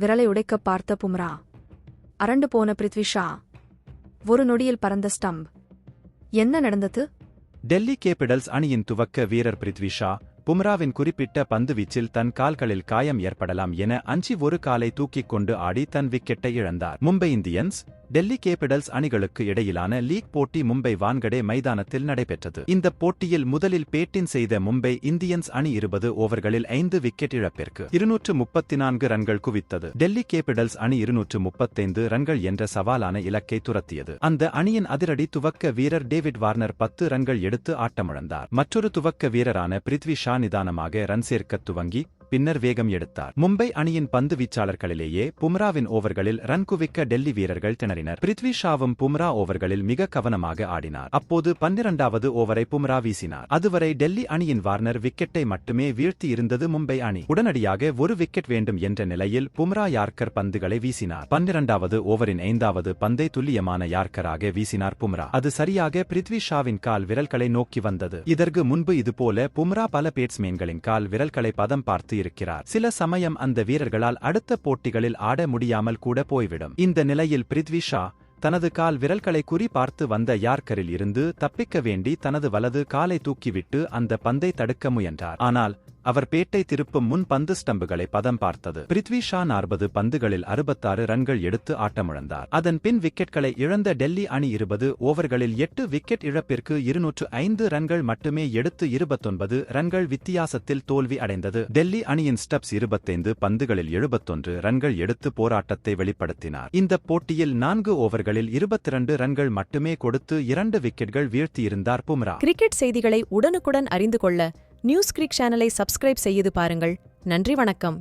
விரலை உடைக்கப் பார்த்த பும்ரா அரண்டு போன பிரித்விஷா ஒரு நொடியில் பறந்த ஸ்டம்ப். என்ன நடந்தது? டெல்லி கேபிடல்ஸ் அணியின் துவக்க வீரர் பிரித்விஷா பும்ராவின் குறிப்பிட்ட பந்து வீச்சில் தன் கால்களில் காயம் ஏற்படலாம் என அஞ்சி ஒரு காலை தூக்கிக் கொண்டு ஆடி தன் விக்கெட்டை இழந்தார். மும்பை இந்தியன்ஸ் டெல்லி கேபிடல்ஸ் அணிகளுக்கு இடையிலான லீக் போட்டி மும்பை வான்கடே மைதானத்தில் நடைபெற்றது. இந்த போட்டியில் முதலில் பேட்டின் செய்த மும்பை இந்தியன்ஸ் அணி இருபது ஓவர்களில் ஐந்து விக்கெட் இழப்பிற்கு இருநூற்று முப்பத்தி நான்கு ரன்கள் குவித்தது. டெல்லி கேபிடல்ஸ் அணி இருநூற்று முப்பத்தைந்து ரன்கள் என்ற சவாலான இலக்கை துரத்தியது. அந்த அணியின் அதிரடி துவக்க வீரர் டேவிட் வார்னர் பத்து ரன்கள் எடுத்து ஆட்டமிழந்தார். மற்றொரு துவக்க வீரரான பிரித்வி ஷா நிதானமாக ரன் சேர்க்க துவங்கி பின்னர் வேகம் எடுத்தார். மும்பை அணியின் பந்து வீச்சாளர்களிலேயே பும்ராவின் ஓவர்களில் ரன் குவிக்க டெல்லி வீரர்கள் திணறினர். பிருத்வி ஷாவும் பும்ரா ஓவர்களில் மிக கவனமாக ஆடினார். அப்போது பன்னிரண்டாவது ஓவரை பும்ரா வீசினார். அதுவரை டெல்லி அணியின் வார்னர் விக்கெட்டை மட்டுமே வீழ்த்தி இருந்தது மும்பை அணி. உடனடியாக ஒரு விக்கெட் வேண்டும் என்ற நிலையில் பும்ரா யார்கர் பந்துகளை வீசினார். பன்னிரண்டாவது ஓவரின் ஐந்தாவது பந்தை துல்லியமான யார்கராக வீசினார் பும்ரா. அது சரியாக பிருத்வி ஷாவின் கால் விரல்களை நோக்கி வந்தது. இதற்கு முன்பு இதுபோல பும்ரா பல பேட்ஸ்மேன்களின் கால் விரல்களை பதம் பார்த்து இருக்கிறார் சில சமயம் அந்த வீரர்களால் அடுத்த போட்டிகளில் ஆட முடியாமல் கூட போய்விடும். இந்த நிலையில் பிரித்வி ஷா தனது கால் விரல்களை குறி பார்த்து வந்த யார்கரில் இருந்து தப்பிக்க வேண்டி தனது வலது காலை தூக்கிவிட்டு அந்த பந்தை தடுக்க முயன்றார். ஆனால் அவர் பேட்டை திருப்பும் முன் பந்து ஸ்டம்புகளை பதம் பார்த்தது. பிருத்வி ஷா நாற்பது பந்துகளில் அறுபத்தாறு ரன்கள் எடுத்து ஆட்டமிழந்தார். அதன் பின் விக்கெட்களை இழந்த டெல்லி அணி இருபது ஓவர்களில் எட்டு விக்கெட் இழப்பிற்கு இருநூற்று ஐந்து ரன்கள் மட்டுமே எடுத்து இருபத்தொன்பது ரன்கள் வித்தியாசத்தில் தோல்வி அடைந்தது. டெல்லி அணியின் ஸ்டப்ஸ் இருபத்தைந்து பந்துகளில் எழுபத்தொன்று ரன்கள் எடுத்து போராட்டத்தை வெளிப்படுத்தினார். இந்த போட்டியில் நான்கு ஓவர்களில் இருபத்திரண்டு ரன்கள் மட்டுமே கொடுத்து இரண்டு விக்கெட்கள் வீழ்த்தியிருந்தார் பும்ரா. கிரிக்கெட் செய்திகளை உடனுக்குடன் அறிந்து கொள்ள நியூஸ் கிரிக் சேனலை சப்ஸ்கிரைப் செய்து பாருங்கள். நன்றி வணக்கம்.